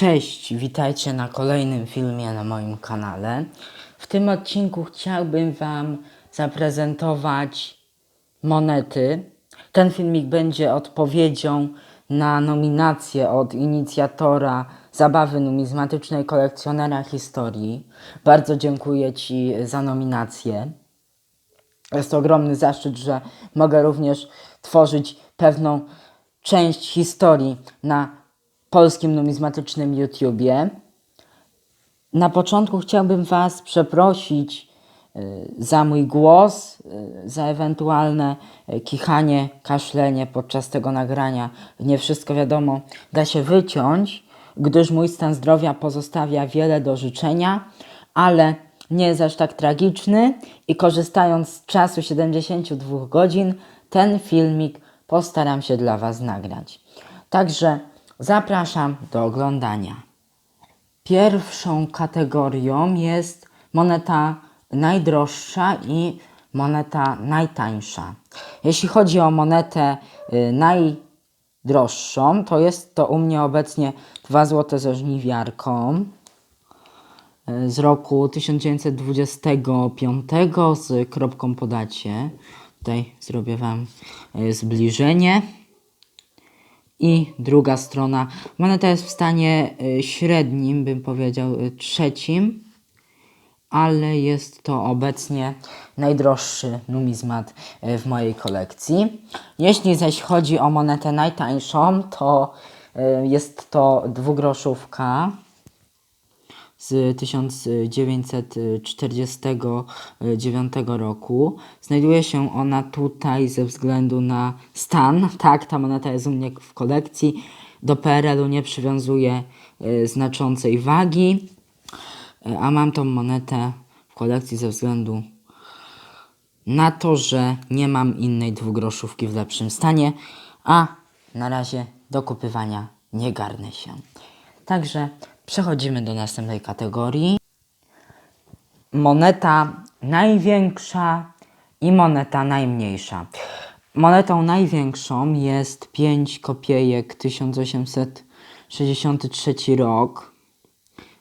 Cześć, witajcie na kolejnym filmie na moim kanale. W tym odcinku chciałbym Wam zaprezentować monety. Ten filmik będzie odpowiedzią na nominację od inicjatora zabawy numizmatycznej kolekcjonera historii. Bardzo dziękuję Ci za nominację. Jest to ogromny zaszczyt, że mogę również tworzyć pewną część historii na polskim numizmatycznym YouTubie. Na początku chciałbym Was przeprosić y, za mój głos, y, za ewentualne y, kichanie, kaszlenie podczas tego nagrania. Nie wszystko wiadomo da się wyciąć, gdyż mój stan zdrowia pozostawia wiele do życzenia, ale nie jest aż tak tragiczny i korzystając z czasu 72 godzin, ten filmik postaram się dla Was nagrać. Także zapraszam do oglądania. Pierwszą kategorią jest moneta najdroższa i moneta najtańsza. Jeśli chodzi o monetę y, najdroższą, to jest to u mnie obecnie 2 zł ze żniwiarką y, z roku 1925 z kropką po dacie. Tutaj zrobię Wam y, zbliżenie. I druga strona. Moneta jest w stanie y, średnim, bym powiedział, y, trzecim, ale jest to obecnie najdroższy numizmat y, w mojej kolekcji. Jeśli zaś chodzi o monetę najtańszą, to jest to dwugroszówka z 1949 roku. Znajduje się ona tutaj ze względu na stan. Tak, ta moneta jest u mnie w kolekcji. Do PRL-u nie przywiązuję y, znaczącej wagi, y, a mam tą monetę w kolekcji ze względu na to, że nie mam innej dwugroszówki w lepszym stanie, a na razie do kupywania nie garnę się. Także przechodzimy do następnej kategorii. Moneta największa i moneta najmniejsza. Monetą największą jest 5 kopiejek 1863 rok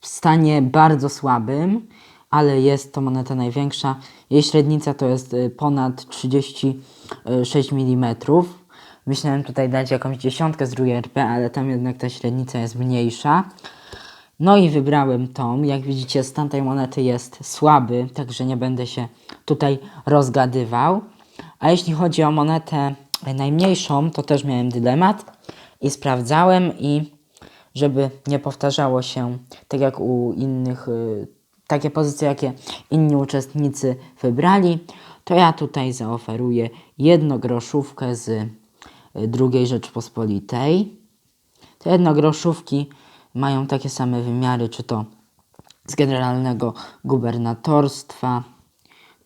w stanie bardzo słabym, ale jest to moneta największa. Jej średnica to jest y, ponad 36 mm. Myślałem tutaj dać jakąś dziesiątkę z drugiej RP, ale tam jednak ta średnica jest mniejsza. No i wybrałem tą. Jak widzicie, stan tej monety jest słaby, także nie będę się tutaj rozgadywał. A jeśli chodzi o monetę najmniejszą, to też miałem dylemat i sprawdzałem i żeby nie powtarzało się tak jak u innych, y, takie pozycje, jakie inni uczestnicy wybrali, to ja tutaj zaoferuję jednogroszówkę z II Rzeczpospolitej. Te jednogroszówki mają takie same wymiary, czy to z generalnego gubernatorstwa,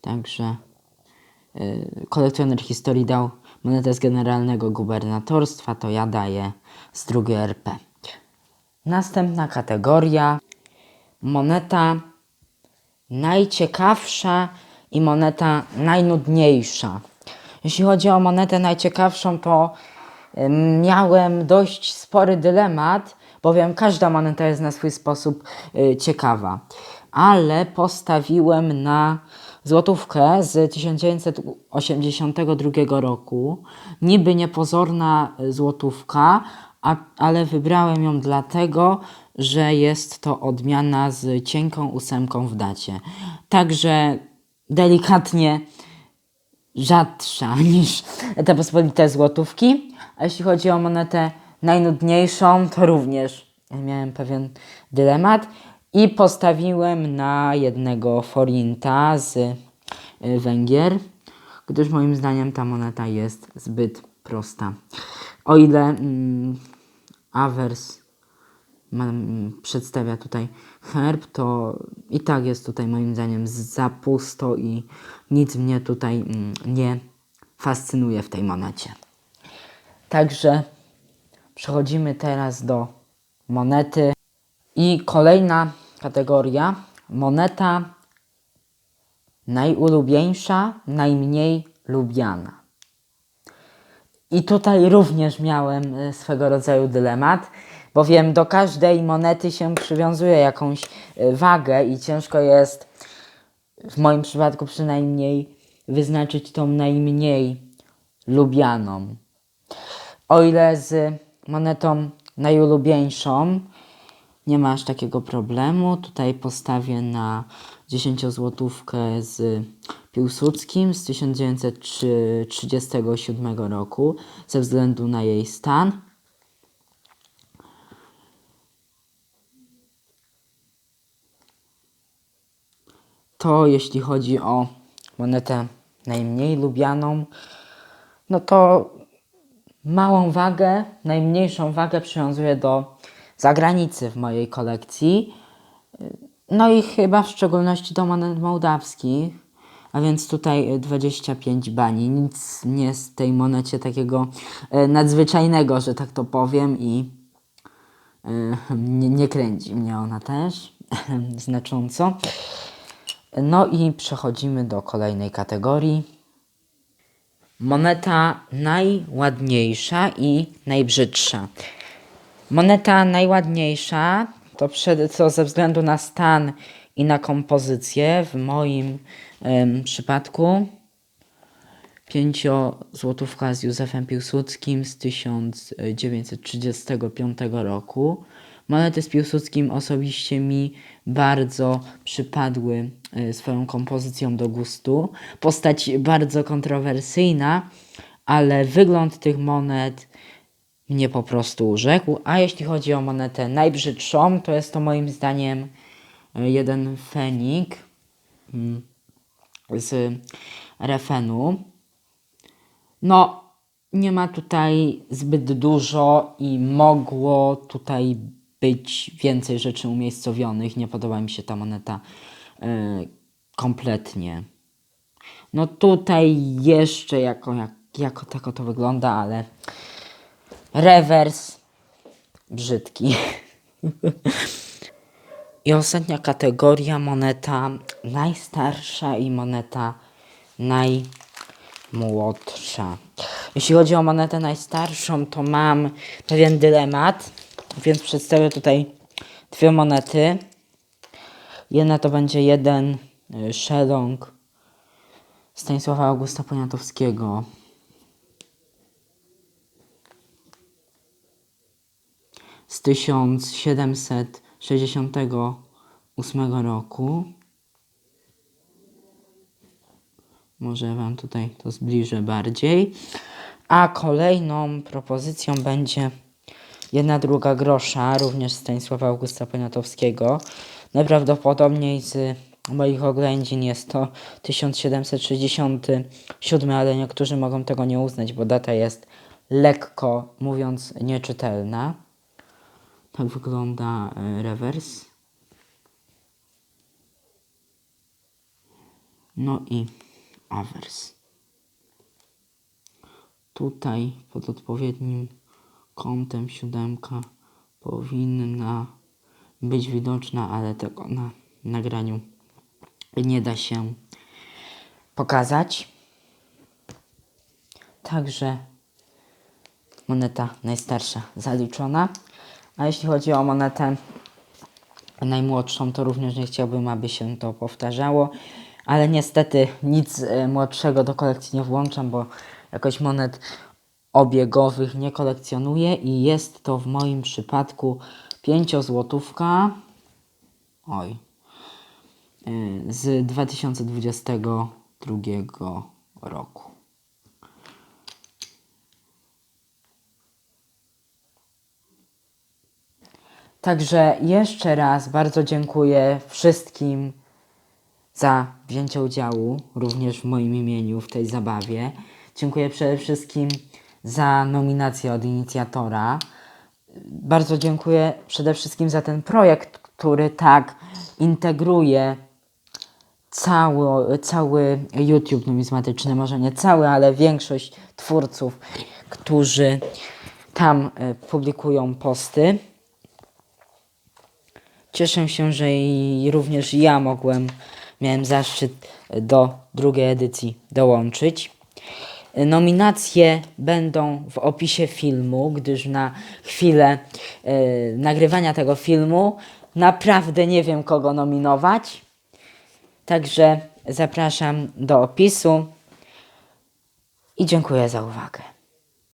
także y, kolekcjoner historii dał monetę z generalnego gubernatorstwa, to ja daję z drugiej RP. Następna kategoria moneta najciekawsza i moneta najnudniejsza. Jeśli chodzi o monetę najciekawszą, to miałem dość spory dylemat, bowiem każda moneta jest na swój sposób y, ciekawa. Ale postawiłem na złotówkę z 1982 roku. Niby niepozorna y, złotówka, a, ale wybrałem ją dlatego, że jest to odmiana z cienką ósemką w dacie. Także delikatnie rzadsza niż te pospolite złotówki. A jeśli chodzi o monetę najnudniejszą, to również miałem pewien dylemat i postawiłem na jednego forinta z y, Węgier, gdyż moim zdaniem ta moneta jest zbyt prosta. O ile mm, mm, przedstawia tutaj herb, to i tak jest tutaj moim zdaniem za pusto i nic mnie tutaj mm, nie fascynuje w tej monecie. Także przechodzimy teraz do monety i kolejna kategoria moneta najulubieńsza, najmniej lubiana. I tutaj również miałem e, swego rodzaju dylemat, bowiem do każdej monety się przywiązuje jakąś y, wagę i ciężko jest, w moim przypadku przynajmniej, wyznaczyć tą najmniej lubianą. O ile z monetą najulubieńszą nie ma aż takiego problemu. Tutaj postawię na 10 złotówkę z Piłsudskim z 1937 roku ze względu na jej stan. To jeśli chodzi o monetę najmniej lubianą, no to małą wagę, najmniejszą wagę przywiązuję do zagranicy w mojej kolekcji. No i chyba w szczególności do monet mołdawskich, a więc tutaj 25 bani. Nic nie z tej monecie takiego e, nadzwyczajnego, że tak to powiem i e, nie, nie kręci mnie ona też znacząco. No i przechodzimy do kolejnej kategorii. Moneta najładniejsza i najbrzydsza. Moneta najładniejsza to, przed, to ze względu na stan i na kompozycję w moim em, przypadku pięciozłotówka z Józefem Piłsudskim z 1935 roku. Monety z Piłsudskim osobiście mi bardzo przypadły e, swoją kompozycją do gustu. Postać bardzo kontrowersyjna, ale wygląd tych monet mnie po prostu urzekł. A jeśli chodzi o monetę najbrzydszą, to jest to moim zdaniem e, jeden fenik mm, z refenu. No, nie ma tutaj zbyt dużo i mogło tutaj być więcej rzeczy umiejscowionych. Nie podoba mi się ta moneta e, kompletnie. No tutaj jeszcze jako, jak, jako tako to wygląda, ale rewers brzydki. I ostatnia kategoria moneta najstarsza i moneta najmłodsza. Jeśli chodzi o monetę najstarszą, to mam pewien dylemat, więc przedstawię tutaj dwie monety. Jedna to będzie jeden y, szelong Stanisława Augusta Poniatowskiego. z 1768 roku. Może Wam tutaj to zbliżę bardziej. A kolejną propozycją będzie jedna druga grosza, również Stanisława Augusta Poniatowskiego. Najprawdopodobniej z moich oględzin jest to 1767, ale niektórzy mogą tego nie uznać, bo data jest lekko mówiąc nieczytelna. Tak wygląda e, rewers. No i awers. Tutaj pod odpowiednim kątem siódemka powinna być widoczna, ale tego na nagraniu nie da się pokazać. Także moneta najstarsza zaliczona. A jeśli chodzi o monetę najmłodszą, to również nie chciałbym, aby się to powtarzało. Ale niestety nic e, młodszego do kolekcji nie włączam, bo jakoś monet obiegowych nie kolekcjonuję i jest to w moim przypadku 5 złotówka. Oj. e, Z 2022 roku. Także jeszcze raz bardzo dziękuję wszystkim za wzięcie udziału, również w moim imieniu, w tej zabawie. Dziękuję przede wszystkim za nominację od inicjatora. Bardzo dziękuję przede wszystkim za ten projekt, który tak integruje cały, cały YouTube numizmatyczny, może nie cały, ale większość twórców, którzy tam e, publikują posty. Cieszę się, że i również ja mogłem, miałem zaszczyt do drugiej edycji dołączyć. Nominacje będą w opisie filmu, gdyż na chwilę e, nagrywania tego filmu naprawdę nie wiem kogo nominować. Także zapraszam do opisu i dziękuję za uwagę.